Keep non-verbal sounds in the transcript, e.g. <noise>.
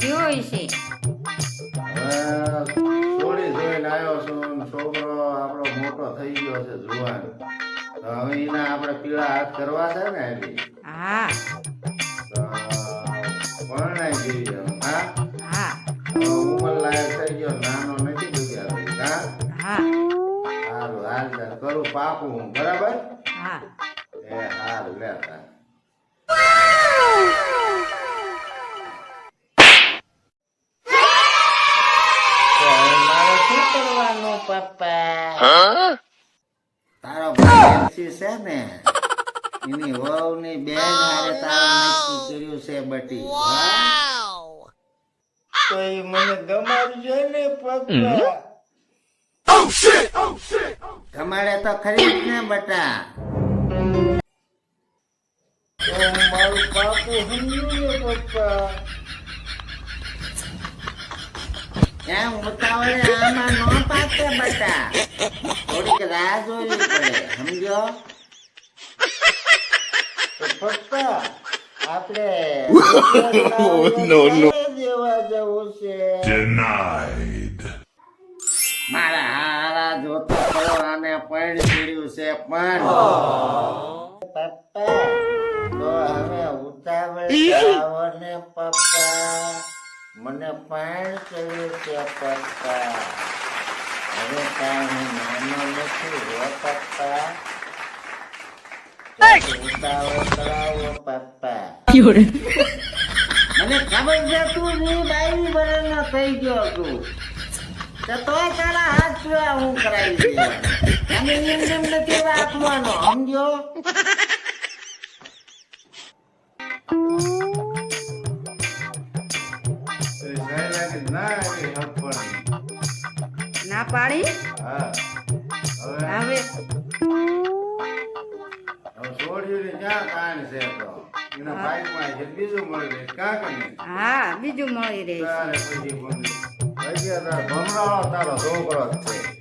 ગયો છોડી જોઈને આવ્યો છું. છોકરો આપણો મોટો થઈ ગયો છે જુવાન તો હવે એના આપણે પીળા હાથ કરવા છે ને એની હા. પરણાઈ જઈએ હવે, હા. હા ઉંમર લાયક થઈ ગયો નાનો નથી હા. હા. સારું હાલ ચાલ કરું પાકું હું બરાબર? હા. એ હારું લે તો હવે મારે શું કરવાનું પપ્પા? તારો ભાઈ છે ને એની વહુ ની બેન હારે તારે નક્કી કર્યું છે બટી? તો એ મને ગમાડજો ને પપ્પા. તમારે તો ખરી જ ને બટા. મારું પાકું સમજ્યું ને પપ્પા એમ ઉતાવળે આમાં નો પાકે બટા. થોડીક રાહ જોવી પડે સમજો? પપ્પા આપણે <laughs> નો નો દેવા જવું છે. મારા પણ પીડ્યું છે પણ. પપ્પા તો હવે ઉતાવળ ને પપ્પા. મને પણ કર્યું છે પપ્પા? હવે કાંઈ હું નાનો નથી હો પપ્પા. તો ઉતાવળ કરાવો પપ્પા. મને ખબર છે તું ની વર્ષનો થઈ ગયો તું તો તારા હાથ પીવા હું કરાવી દે અને એમ નથી રાખવાનો સમજો ના પડી. હવે? હા, બીજું મળી રહે તારે છોકરો છે.